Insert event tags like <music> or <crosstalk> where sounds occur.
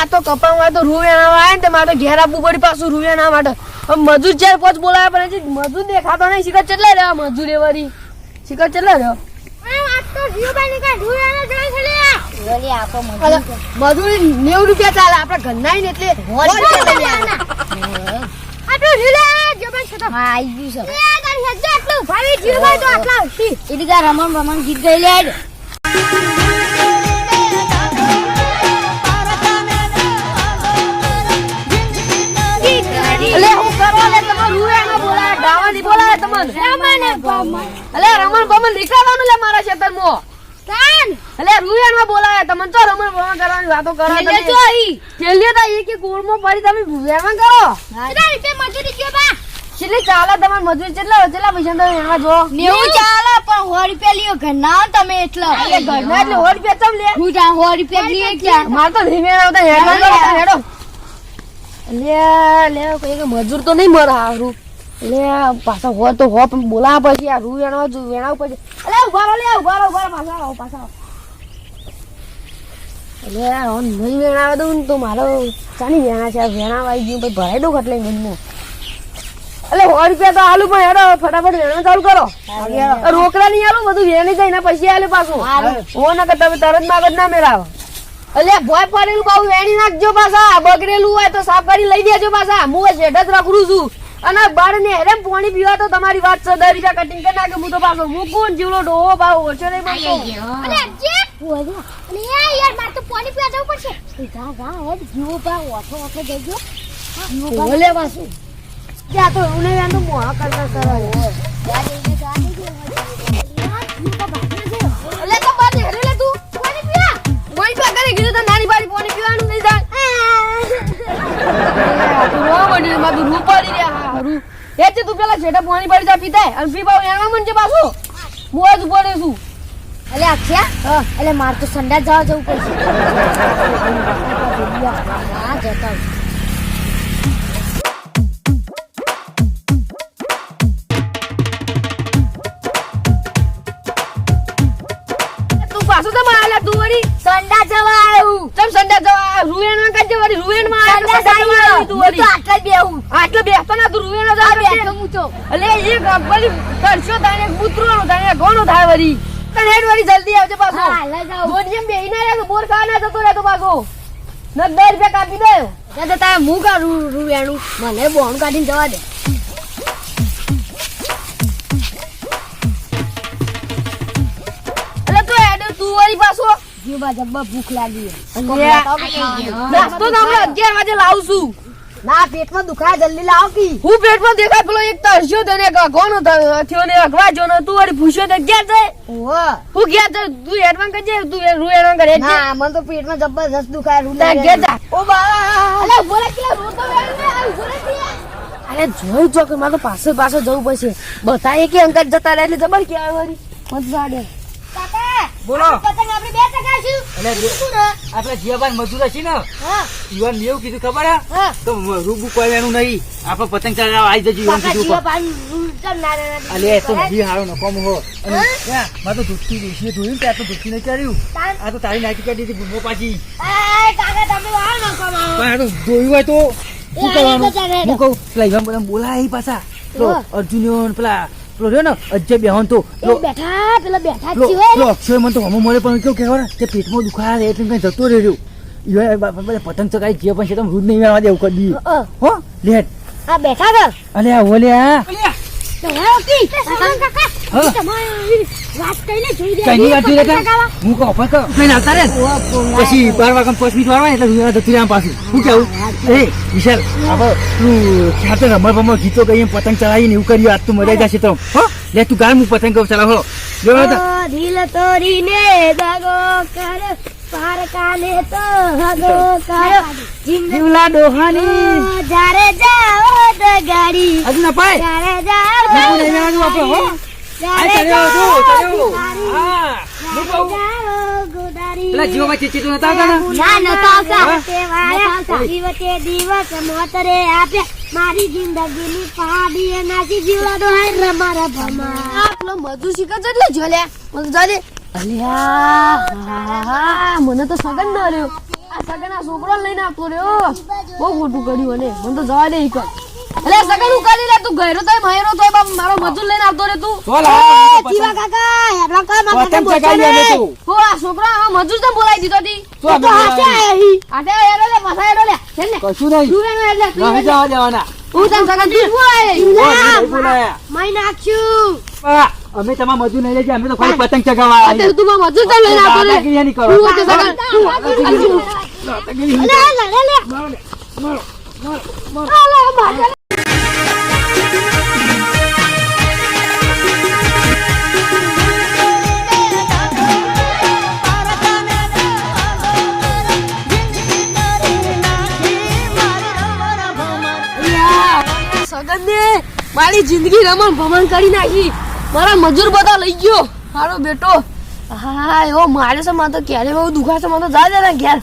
આ તો કપામાં તો રૂવેણા આવે ને મારે ઘેર આપવું પડી પાછું રૂવેણા માટે. મજૂર ચાર પાંચ બોલાવ્યા પડે છે મજૂર દેખાતો નહીં. શિખર ચટલા રહ્યા મજૂર એ વળી શિખર કેટલા રહ્યો? મજૂર નેવું રૂપિયા ચાલે. આપડે ઘરના ને એટલે રમણ રમણ ગીત ગઈ તમને? અલે રમણ બમણ નીકળવાનું લે મારા ખેતરમાં અલે રૂવેણા બોલાય તમને તો રમણ બમણ કરવાની વાતો કરો તમે. જો ઈ. છેલ્લે તો એક એક ગોળમાં પડી તમે વેણવા કરો. કેટલી ચાલે તમારે મજૂરી કેટલા કેટલા પૈસા તમે જો. નેવું ચાલે પણ સો રૂપિયા લ્યો ઘરના તમે એટલા. ઘરના એટલે સો રૂપિયા ચમ લે? હું ત્યાં સો રૂપિયા લઈએ ક્યાં? મારે તો હેડવા હેડો લે. લે કોઈ મજૂર તો નહીં મળે હારું લે પાછા હો તો હો પણ બોલા પછી આ રૂ વેણવા જો વેણા પછી અલે ઊભા રહો લે ઊભા રહો ઊભા રહો પાછા આવો પાછા એટલે અલે નહીં વેણાવે દઉં ને તો મારો ચાની વેણા છે વેણાવ આવી ગયું પછી ભરાઈ દઉં એટલે મનમાં. એટલે સો રૂપિયા તો આલુ પણ હેડો ફટાફટ વેણા ચાલુ કરો. રોકડા નહીં આલું બધું વેણી જાય ને પછી આલે પાછું. હો ના તમે તરત માગજ ના મેળાવો. એટલે ભોય પડેલું બહુ વેણી નાખજો પાછા. બગડેલું હોય તો સાફ કરી લઈ દેજો પાછા. હું શેઠ જ રખડું છું. અને બાર ને હેરે પાણી પીવા તો તમારી વાત છે. દસ રૂપિયા કટિંગ કરી નાખે. હું તો પાછો મૂકું જીવલો ડોહો ભાવ ઓછો નહીં બનતો ભલે પાછું ત્યાં તો એવું ક્યાં તો મોહા કરતા કરવા અલે એ છે તું પેલા જેટા પાણી પડી જા પીતા અને પી પાવ એના મન છે પાછો. મોજ પડે છું. એટલે અક્ષયા એટલે મારે તો સંડા જવા જવું પડશે. <laughs> હા જતા તું પાછો તો વળી? સંડા જવા આવ્યું ચમ સંડા જવા રૂવેણમાં કરજે વળી? રૂવેણમાં સંડા જવા આવ્યું તું વળી? આટલા બેહું. આટલે બેસતો ના તું રૂવેણ આ જા બેઠો તો અલે એક બધી તરસ્યો તાણે કૂતરોનો તાણે ઘણો થાય વળી. તને હેડ વળી જલ્દી આવજે પાછો. હા લઈ જાઉં. બેહી ના રહેતો બોર ખાવા ના જતો રહેતો પાછો. ન દસ રૂપિયા કાપી દે. ત્યાં તારે હું કાઢું રૂવેણું. મને બોણ કાઢીને જવા દે. જીવવા જબ્બા ભૂખ લાગી. નાસ્તો તો હમણાં અગિયાર વાગે લાવું છું. ના પેટમાં દુખાય જલ્દી લાવો કી. હું પેટમાં દેખાય પેલો એક તરસ્યો તને ઘણો થયો ને અગવા જો તું વળી પૂછ્યો તો ક્યાં જાય? હું ગયા તો તું હેડવાન કરજે તું રૂ એડવાન કરે ના મને તો પેટમાં જબરજસ્ત દુખાય રૂ તાર ગયા ઓ અલે કે કે અરે જોઈ ચોક મારે તો પાસે પાસે જવું પડશે. બધા એક અંકલ જતા રહે એટલે જબર કે આવે વળી? મત જાડે બોલો. આપણે બે જીવાભાઈ મજૂર ને? એવું કીધું ખબર હે? તો રૂબુ કોઈ નહીં. આપણે પતંગ ચગાવવા આવી જજો કીધું અલે તો હારો નકોમ હો? અને તો ધૂપથી ડોશીએ જોયું ત્યાં તો નહીં આ તો તારી નાખી કરી દીધી ભૂમો પાછી. એ કાકા તમે આવો ન કરો પણ જોયું હોય તો શું કરવાનું? હું કહું પેલા યુવાન બધા બોલાય પાછા. પેલો હા. અર્જુનિયો ને પેલા પેલો રહ્યો ને અજય બેહન તો. બેઠા પેલા બેઠા જ પેલો અક્ષય મને તો હમો મળે પણ કેવું કહેવાય કે તે પેટમાં દુખાય રે એટલે કઈ જતો રહ્યો પતંગ ચગાવી જે પણ છે તમે રૂદ નહીં આવવા દેવું કરી દઈએ. હો લેટ આ બેઠા કર અલે આ. પછી બાર વાગે પાંચ મિનિટ વાળવા એટલે રૂયા જતી રહ્યા પાછું. શું કેવું? એ વિશાલ તું ખ્યાલ રમણ ભમણ ગીતો ગઈએ પતંગ ચલાવીને એવું કર્યું આજ તું મજા જશે તો. લે તું ગાળ હું પતંગ કહું ચલાવ દિલ તોડીને દાગો કર પારકાને તો હગો કર. જીવલા ડોહાની. જારે જાઓ ગાડી હજુ ના પાય જારે જાઓ આપણે, હો. આ. પેલા જીવોમાં ચીચી તો નતા આવતા દિવસે દિવસ મોતરે આપે. મારી જિંદગીની પહાડી એ જીવડો હાય રમારા ભમા આ એટલે જો મને જાજે. અલ્યા મને તો સગન ન રહ્યો. આ સગનના છોકરાને લઈને આપતો રહ્યો. બહુ ખોટું કર્યું મને. તો જવા દે ઈ એટલે સગન કરી લે તું ઘેરો તોય મહેરો તોય બાપ મારો મજૂર લઈને આવતો રે તું. લાવો પતંગ. જીવા કાકા હેડવા કા પતંગ કાકા ચગાવી અમે તો. હો આ છોકરો આ મજૂર તો બોલાઈ દીધો દી તો અમે તો હાચે લાવીએ. આયા હી. આટે એડો લે પાછા એડો લે. હેલ લે. કશું નહીં. તું એનો એટલે તું નહીં જવા દેવાના. હું તને સગન તું બોલાય. ઓ, બોલાયા. નાખ્યું અમે તમા મજૂર નહીં લેજે અમે તો ખાલી પતંગ ચગાવવા અત્યારે તું મજૂર તો લઈને આવતો રે. દાદાગીરી નહીં કરો. તું તો સગન તું દાદાગીરી લે લે લે મારો મારો. અલે મારે. ને મારી જિંદગી રમણ ભમણ કરી નાખી. મારા મજૂર બધા લઈ ગયો. મારો બેટો. હા એવો મારે છે, મારે તો ક્યારે બહુ દુખાશે મને જા જરા ઘેર.